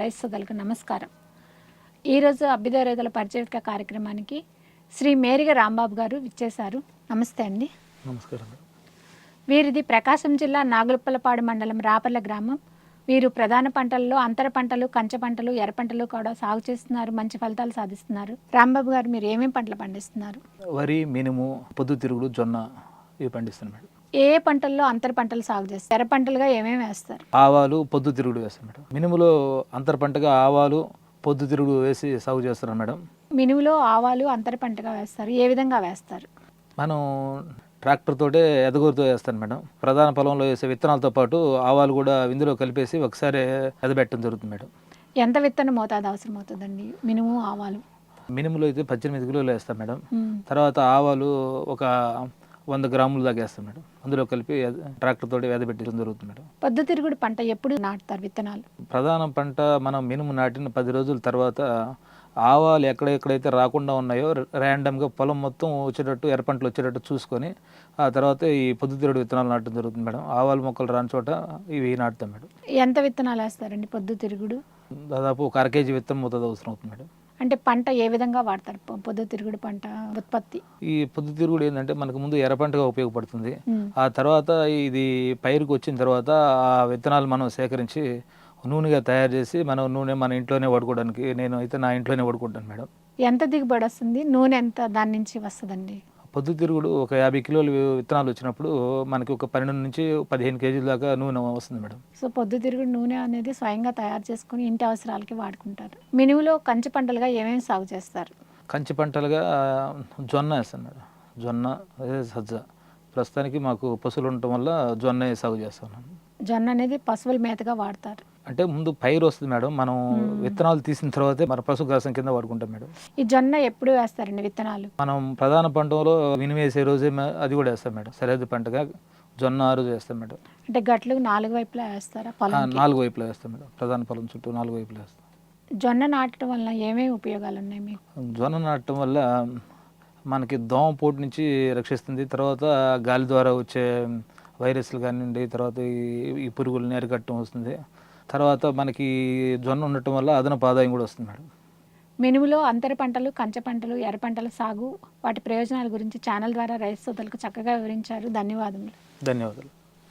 రైతు సోదరులకు నమస్కారం. ఈరోజు అభ్యుదయ రైతుల పరిచయ కార్యక్రమానికి శ్రీ మేరిగ రాంబాబు గారు విచ్చేశారు. నమస్తే అండి. నమస్కారం. వీరిది ప్రకాశం జిల్లా నాగులపల్లపాడు మండలం రాపర్ల గ్రామం. వీరు ప్రధాన పంటల్లో అంతర పంటలు కంచె పంటలు ఎర్ర పంటలు కూడా సాగు చేస్తున్నారు. మంచి ఫలితాలు సాధిస్తున్నారు. రాంబాబు గారు మీరు ఏమేమి పంటలు పండిస్తున్నారు? వరి మినుము పొద్దుతిరుగుడు జొన్న ఇవి పండిస్తాను మేడం. ఏ పంటల్లో అంతర పంటలు సాగు చేస్తారు? ఎర్ర పంటలుగా ఏమేమి వేస్తారు? ఆవాలు పొద్దుతిరుగుడు వేస్తాను మేడం. మినుములో అంతర పంటగా ఆవాలు పొద్దుతిరుగుడు వేసి సాగు చేస్తున్నాను మేడం. మినుములో ఆవాలు అంతర పంటగా వేస్తారు. ఏ విధంగా వేస్తారు? మనం ట్రాక్టర్ తోటే ఎదగూరుతో వేస్తాను మేడం. ప్రధాన పొలంలో వేసే విత్తనాలతో పాటు ఆవాలు కూడా ఇందులో కలిపేసి ఒకసారి ఎదబెట్టడం జరుగుతుంది మేడం. ఎంత విత్తన మోతాదు అవసరం అవుతుందండి మినుము ఆవాలు? మినుములో అయితే పద్దెనిమిది కిలోలు వేస్తాం మేడం. తర్వాత ఆవాలు ఒక వంద గ్రాములు దాకా వేస్తాం మేడం అందులో కలిపి ట్రాక్టర్ తోటి ఎదబెట్టడం జరుగుతుంది మేడం పొద్దుతిరుగుడు పంట ఎప్పుడు నాటుతారు విత్తనాలు? ప్రధాన పంట మనం మినుము నాటిన పది రోజుల తర్వాత ఆవాలు ఎక్కడెక్కడైతే రాకుండా ఉన్నాయో ర్యాండమ్గా పొలం మొత్తం వచ్చేటట్టు ఎర్ర పంటలు వచ్చేటట్టు చూసుకొని ఆ తర్వాత ఈ పొద్దుతిరుడు విత్తనాలు నాటడం జరుగుతుంది మేడం. ఆవాల మొక్కలు రాని చోట ఇవి నాటుతాం మేడం. ఎంత విత్తనాలు వేస్తారండి పొద్దుతిరుగుడు దాదాపు ఒక అర కేజీ విత్తనం మొత్తం అవసరం అవుతుంది మేడం. అంటే పంట ఏ విధంగా వాడతారు? పొద్దుతిరుగుడు పంట ఉత్పత్తి. ఈ పొద్దుతిరుగుడు ఏంటంటే మనకు ముందు ఎర్ర పంటగా ఉపయోగపడుతుంది. ఆ తర్వాత ఇది పైరుకు వచ్చిన తర్వాత ఆ విత్తనాలు మనం సేకరించి నూనెగా తయారు చేసి మనం నూనె మన ఇంట్లోనే వాడుకోవడానికి నేను అయితే నా ఇంట్లోనే వాడుకుంటాను మేడం. ఎంత దిగుబడి వస్తుంది? నూనె ఎంత దాని నుంచి వస్తుందండి? పొద్దుతిరుగుడు ఒక యాభై కిలోలు విత్తనాలు వచ్చినప్పుడు మనకి ఒక పన్నెండు నుంచి పదిహేను కేజీల దాకా నూనె వస్తుంది మేడం. సో పొద్దుతిరుగుడు నూనె అనేది స్వయంగా తయారు చేసుకుని ఇంటి అవసరాలకి వాడుకుంటారు. మినుములో కంచి పంటలుగా ఏమేమి సాగు చేస్తారు? కంచి పంటలుగా జొన్న వేస్తాను మేడం. జొన్న సజ్జ. ప్రస్తుతానికి మాకు పశువులు ఉండటం వల్ల జొన్న సాగు చేస్తున్నాను జొన్న అనేది పశువుల మేతగా వాడతారు. అంటే ముందు పైరు వస్తుంది మేడం. మనం విత్తనాలు తీసిన తర్వాతే మన పశుగ్రాసం కింద వాడుకుంటాం మేడం. ఈ జొన్న ఎప్పుడు వేస్తారండి విత్తనాలు? మనం ప్రధాన పంటలో మినుము వేసే రోజే అది కూడా వేస్తాం మేడం. సరిహద్దు పంటగా జొన్న ఆ రోజు వేస్తాం మేడం. అంటే గట్లు నాలుగు వైపులా వేస్తారా పొలం నాలుగు వైపులా వేస్తాం మేడం. ప్రధాన పొలం చుట్టూ నాలుగు వైపులా వేస్తాం. జొన్న నాటడం వల్ల ఏమేమి ఉపయోగాలు ఉన్నాయి మీకు? జొన్న నాటడం వల్ల మనకి దోమ పోటు నుంచి రక్షిస్తుంది. తర్వాత గాలి ద్వారా వచ్చే వైరస్లు కానివ్వండి తర్వాత ఈ- ఈ పురుగులని అరికట్టడం వస్తుంది. తర్వాత మనకి జొన్న ఉండటం వల్ల అదనపు ఆదాయం కూడా వస్తుంది మేడం మినుములో అంతర పంటలు కంచె పంటలు ఎర్ర పంటల సాగు వాటి ప్రయోజనాల గురించి ఛానల్ ద్వారా రైతు సోదరులకు చక్కగా వివరించారు. ధన్యవాదములు. ధన్యవాదాలు.